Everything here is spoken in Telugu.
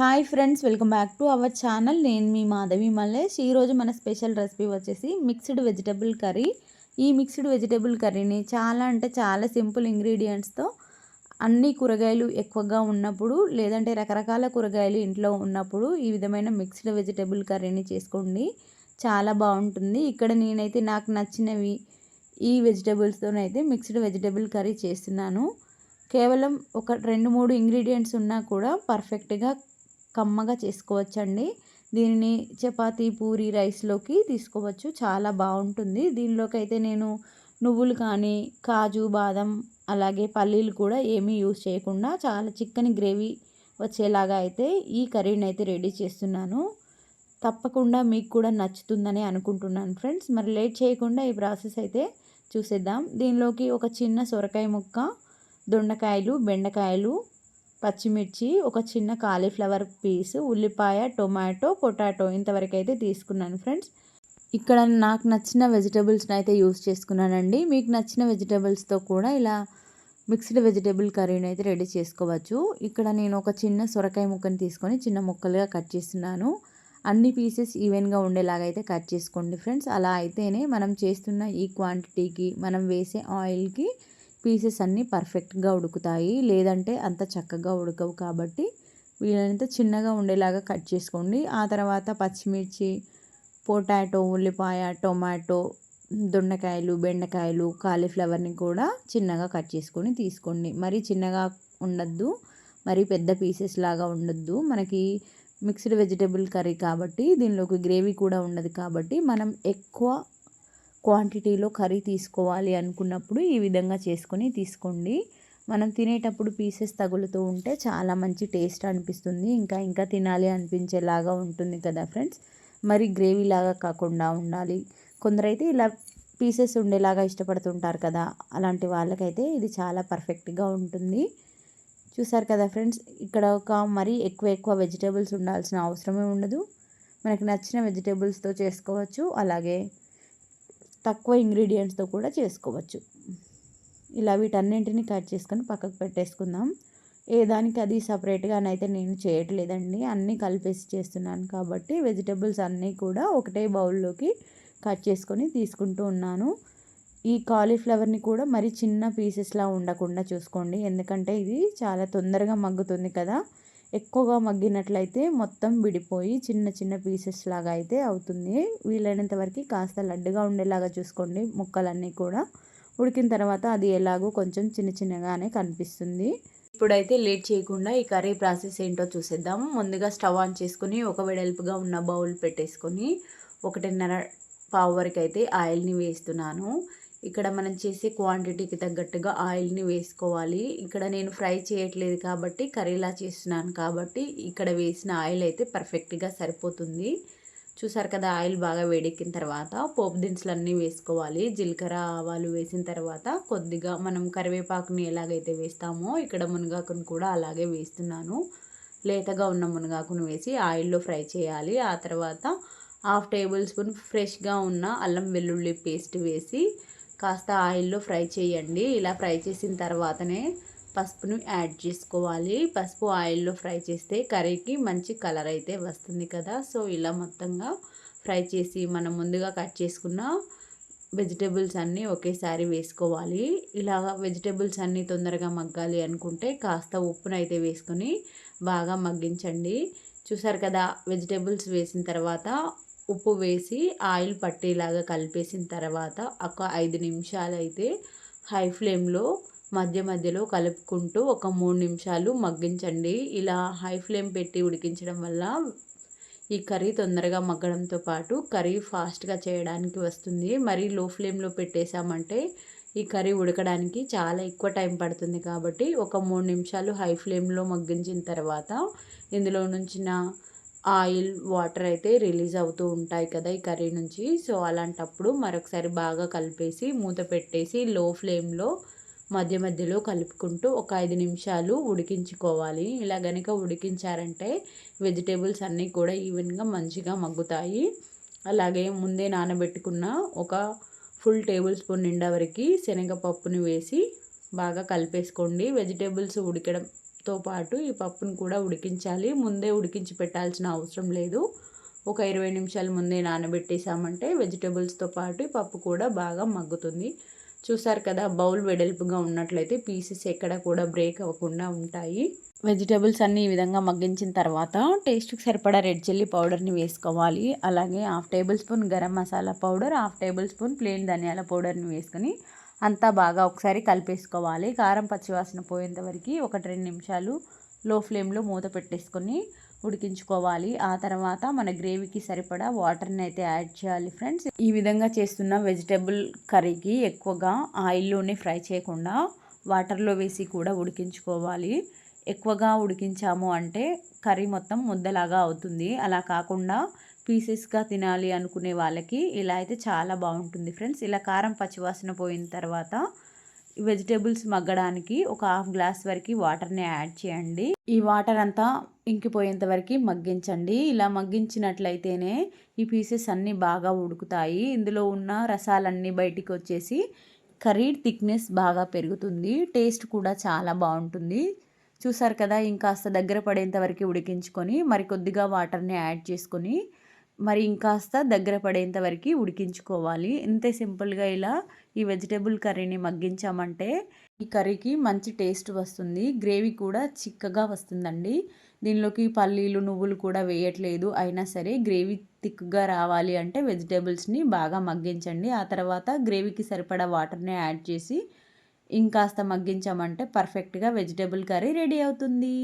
Hi friends welcome back to our channel. నేను మీ మాధవి మల్లేష్. ఈరోజు మన స్పెషల్ రెసిపీ వచ్చేసి మిక్స్డ్ వెజిటబుల్ కర్రీ. ఈ మిక్స్డ్ వెజిటబుల్ కర్రీని చాలా అంటే చాలా సింపుల్ ఇంగ్రీడియంట్స్తో అన్ని కూరగాయలు ఎక్కువగా ఉన్నప్పుడు లేదంటే రకరకాల కూరగాయలు ఇంట్లో ఉన్నప్పుడు ఈ విధమైన మిక్స్డ్ వెజిటబుల్ కర్రీని చేసుకోండి. చాలా బాగుంటుంది. ఇక్కడ నేనైతే నాకు నచ్చినవి ఈ వెజిటబుల్స్తోనైతే మిక్స్డ్ వెజిటబుల్ కర్రీ చేస్తున్నాను. కేవలం ఒక రెండు మూడు ఇంగ్రీడియంట్స్ ఉన్నా కూడా పర్ఫెక్ట్గా కమ్మగా చేసుకోవచ్చండి. దీనిని చపాతీ పూరి రైస్లోకి తీసుకోవచ్చు. చాలా బాగుంటుంది. దీనిలోకి అయితే నేను నువ్వులు కానీ కాజు బాదం అలాగే పల్లీలు కూడా ఏమీ యూజ్ చేయకుండా చాలా చిక్కని గ్రేవీ వచ్చేలాగా అయితే ఈ కర్రీని అయితే రెడీ చేస్తున్నాను. తప్పకుండా మీకు కూడా నచ్చుతుందని అనుకుంటున్నాను ఫ్రెండ్స్. మరి లేట్ చేయకుండా ఈ ప్రాసెస్ అయితే చూసేద్దాం. దీనిలోకి ఒక చిన్న సొరకాయ ముక్క దొండకాయలు బెండకాయలు పచ్చిమిర్చి ఒక చిన్న కాలీఫ్లవర్ పీస్ ఉల్లిపాయ టొమాటో పొటాటో ఇంతవరకు అయితే తీసుకున్నాను ఫ్రెండ్స్. ఇక్కడ నాకు నచ్చిన వెజిటబుల్స్ని అయితే యూస్ చేసుకున్నానండి. మీకు నచ్చిన వెజిటబుల్స్తో కూడా ఇలా మిక్స్డ్ వెజిటబుల్ కర్రీని అయితే రెడీ చేసుకోవచ్చు. ఇక్కడ నేను ఒక చిన్న సొరకాయ ముక్కని తీసుకొని చిన్న ముక్కలుగా కట్ చేస్తున్నాను. అన్ని పీసెస్ ఈవెన్గా ఉండేలాగా అయితే కట్ చేసుకోండి ఫ్రెండ్స్. అలా అయితేనే మనం చేస్తున్న ఈ క్వాంటిటీకి మనం వేసే ఆయిల్కి పీసెస్ అన్నీ పర్ఫెక్ట్గా ఉడుకుతాయి. లేదంటే అంత చక్కగా ఉడకవు కాబట్టి వీలైనంత చిన్నగా ఉండేలాగా కట్ చేసుకోండి. ఆ తర్వాత పచ్చిమిర్చి పొటాటో ఉల్లిపాయ టొమాటో దొండకాయలు బెండకాయలు కాలీఫ్లవర్ని కూడా చిన్నగా కట్ చేసుకొని తీసుకోండి. మరీ చిన్నగా ఉండద్దు మరి పెద్ద పీసెస్ లాగా ఉండొద్దు. మనకి మిక్స్డ్ వెజిటేబుల్ కర్రీ కాబట్టి దీనిలోకి గ్రేవీ కూడా ఉండదు కాబట్టి మనం ఎక్కువ క్వాంటిటీలో కర్రీ తీసుకోవాలి అనుకున్నప్పుడు ఈ విధంగా చేసుకొని తీసుకోండి. మనం తినేటప్పుడు పీసెస్ తగులుతూ ఉంటే చాలా మంచి టేస్ట్ అనిపిస్తుంది. ఇంకా ఇంకా తినాలి అనిపించేలాగా ఉంటుంది కదా ఫ్రెండ్స్? మరి గ్రేవీ లాగా కాకుండా ఉండాలి. కొందరైతే ఇలా పీసెస్ ఉండేలాగా ఇష్టపడుతుంటారు కదా? అలాంటి వాళ్ళకైతే ఇది చాలా పర్ఫెక్ట్గా ఉంటుంది. చూసారు కదా ఫ్రెండ్స్? ఇక్కడ ఒక మరీ ఎక్కువ ఎక్కువ వెజిటేబుల్స్ ఉండాల్సిన అవసరమే ఉండదు. మనకు నచ్చిన వెజిటేబుల్స్తో చేసుకోవచ్చు. అలాగే తక్కువ ఇంగ్రీడియంట్స్తో కూడా చేసుకోవచ్చు. ఇలా వీటన్నింటిని కట్ చేసుకొని పక్కకు పెట్టేసుకుందాం. ఏ దానికి అది సపరేట్గానైతే నేను చేయట్లేదండి. అన్నీ కలిపేసి చేస్తున్నాను కాబట్టి వెజిటబుల్స్ అన్నీ కూడా ఒకటే బౌల్లోకి కట్ చేసుకొని తీసుకుంటూ ఉన్నాను. ఈ కాలీఫ్లవర్ని కూడా మరి చిన్న పీసెస్లా ఉండకుండా చూసుకోండి. ఎందుకంటే ఇది చాలా తొందరగా మగ్గుతుంది కదా. ఎక్కువగా మగ్గినట్లయితే మొత్తం విడిపోయి చిన్న చిన్న పీసెస్ లాగా అయితే అవుతుంది. వీలైనంత వరకు కాస్త లడ్డుగా ఉండేలాగా చూసుకోండి ముక్కలన్నీ కూడా. ఉడికిన తర్వాత అది ఎలాగో కొంచెం చిన్న చిన్నగానే కనిపిస్తుంది. ఇప్పుడైతే లేట్ చేయకుండా ఈ కర్రీ ప్రాసెస్ ఏంటో చూసేద్దాం. ముందుగా స్టవ్ ఆన్ చేసుకుని ఒక వెడల్పుగా ఉన్న బౌల్ పెట్టేసుకొని ఒకటిన్నర పావు వరకు అయితే ఆయిల్ని వేస్తున్నాను. ఇక్కడ మనం చేసే క్వాంటిటీకి తగ్గట్టుగా ఆయిల్ని వేసుకోవాలి. ఇక్కడ నేను ఫ్రై చేయట్లేదు కాబట్టి కర్రీలా చేస్తున్నాను కాబట్టి ఇక్కడ వేసిన ఆయిల్ అయితే పర్ఫెక్ట్గా సరిపోతుంది. చూసారు కదా ఆయిల్ బాగా వేడెక్కిన తర్వాత పోపు దినుసులు అన్నీ వేసుకోవాలి. జీలకర్ర ఆవాలు వేసిన తర్వాత కొద్దిగా మనం కరివేపాకుని ఎలాగైతే వేస్తామో ఇక్కడ మునగాకును కూడా అలాగే వేస్తున్నాను. లేతగా ఉన్న మునగాకును వేసి ఆయిల్లో ఫ్రై చేయాలి. ఆ తర్వాత హాఫ్ టేబుల్ స్పూన్ ఫ్రెష్గా ఉన్న అల్లం వెల్లుల్లి పేస్ట్ వేసి కాస్త ఆయిల్లో ఫ్రై చేయండి. ఇలా ఫ్రై చేసిన తర్వాతనే పసుపును యాడ్ చేసుకోవాలి. పసుపు ఆయిల్లో ఫ్రై చేస్తే కర్రీకి మంచి కలర్ అయితే వస్తుంది కదా. సో ఇలా మొత్తంగా ఫ్రై చేసి మనం ముందుగా కట్ చేసుకున్న వెజిటేబుల్స్ అన్నీ ఒకేసారి వేసుకోవాలి. ఇలా వెజిటేబుల్స్ అన్నీ తొందరగా మగ్గాలి అనుకుంటే కాస్త ఉప్పునైతే వేసుకొని బాగా మగ్గించండి. చూసారు కదా వెజిటేబుల్స్ వేసిన తర్వాత ఉప్పు వేసి ఆయిల్ పట్టేలాగా కలిపేసిన తర్వాత ఒక ఐదు నిమిషాలు అయితే హై ఫ్లేమ్లో మధ్య మధ్యలో కలుపుకుంటూ ఒక మూడు నిమిషాలు మగ్గించండి. ఇలా హై ఫ్లేమ్ పెట్టి ఉడికించడం వల్ల ఈ కర్రీ తొందరగా మగ్గడంతో పాటు కర్రీ ఫాస్ట్గా చేయడానికి వస్తుంది. మరి లో ఫ్లేమ్లో పెట్టేశామంటే ఈ కర్రీ ఉడకడానికి చాలా ఎక్కువ టైం పడుతుంది కాబట్టి ఒక మూడు నిమిషాలు హై ఫ్లేమ్లో మగ్గించిన తర్వాత ఇందులో నుంచిన ఆయిల్ వాటర్ అయితే రిలీజ్ అవుతూ ఉంటాయి కదా ఈ కర్రీ నుంచి. సో అలాంటప్పుడు మరొకసారి బాగా కలిపేసి మూత పెట్టేసి లో ఫ్లేమ్లో మధ్య మధ్యలో కలుపుకుంటూ ఒక ఐదు నిమిషాలు ఉడికించుకోవాలి. ఇలా గనుక ఉడికించారంటే వెజిటేబుల్స్ అన్నీ కూడా ఈవెన్గా మంచిగా మగ్గుతాయి. అలాగే ముందే నానబెట్టుకున్న ఒక ఫుల్ టేబుల్ స్పూన్ నిండా వరకు శనగపప్పుని వేసి బాగా కలిపేసుకోండి. వెజిటేబుల్స్ ఉడికడం తో పాటు ఈ పప్పును కూడా ఉడికించాలి. ముందే ఉడికించి పెట్టాల్సిన అవసరం లేదు. ఒక ఇరవై నిమిషాల ముందే నానబెట్టేసామంటే వెజిటేబుల్స్తో పాటు ఈ పప్పు కూడా బాగా మగ్గుతుంది. చూసారు కదా బౌల్ వెడల్పుగా ఉన్నట్లయితే పీసెస్ ఎక్కడ కూడా బ్రేక్ అవ్వకుండా ఉంటాయి. వెజిటేబుల్స్ అన్నీ ఈ విధంగా మగ్గించిన తర్వాత టేస్ట్కి సరిపడా రెడ్ చిల్లీ పౌడర్ని వేసుకోవాలి. అలాగే half tablespoon garam masala powder half tablespoon plain ధనియాల పౌడర్ని వేసుకొని అంతా బాగా ఒకసారి కలిపేసుకోవాలి. కారం పచ్చివాసన పోయేంత వరకు ఒకటి రెండు నిమిషాలు లో ఫ్లేమ్లో మూత పెట్టేసుకొని ఉడికించుకోవాలి. ఆ తర్వాత మన గ్రేవీకి సరిపడా వాటర్ని అయితే యాడ్ చేయాలి ఫ్రెండ్స్. ఈ విధంగా చేస్తున్న వెజిటేబుల్ కర్రీకి ఎక్కువగా ఆయిల్లోనే ఫ్రై చేయకుండా వాటర్లో వేసి కూడా ఉడికించుకోవాలి. ఎక్కువగా ఉడికించాము అంటే కర్రీ మొత్తం ముద్దలాగా అవుతుంది. అలా కాకుండా పీసెస్గా తినాలి అనుకునే వాళ్ళకి ఇలా అయితే చాలా బాగుంటుంది ఫ్రెండ్స్. ఇలా కారం పచ్చివాసన పోయిన తర్వాత వెజిటేబుల్స్ మగ్గడానికి ఒక హాఫ్ గ్లాస్ వరకు వాటర్ని యాడ్ చేయండి. ఈ వాటర్ అంతా ఇంకిపోయేంత వరకు మగ్గించండి. ఇలా మగ్గించినట్లయితేనే ఈ పీసెస్ అన్నీ బాగా ఉడుకుతాయి. ఇందులో ఉన్న రసాలన్నీ బయటికి వచ్చేసి కర్రీ థిక్నెస్ బాగా పెరుగుతుంది. టేస్ట్ కూడా చాలా బాగుంటుంది. చూసారు కదా ఇంకాస్త దగ్గర పడేంత వరకు ఉడికించుకొని మరి కొద్దిగా వాటర్ని యాడ్ చేసుకొని మరి ఇంకాస్త దగ్గర పడేంత వరకు ఉడికించుకోవాలి. ఇంతే సింపుల్గా ఇలా ఈ వెజిటేబుల్ కర్రీని మగ్గించామంటే ఈ కర్రీకి మంచి టేస్ట్ వస్తుంది. గ్రేవీ కూడా చిక్కగా వస్తుందండి. దీనిలోకి పల్లీలు నువ్వులు కూడా వేయట్లేదు. అయినా సరే గ్రేవీ థిక్గా రావాలి అంటే వెజిటేబుల్స్ని బాగా మగ్గించండి. ఆ తర్వాత గ్రేవీకి సరిపడా వాటర్ని యాడ్ చేసి ఇంకాస్త మగ్గించామంటే పర్ఫెక్ట్గా వెజిటేబుల్ కర్రీ రెడీ అవుతుంది.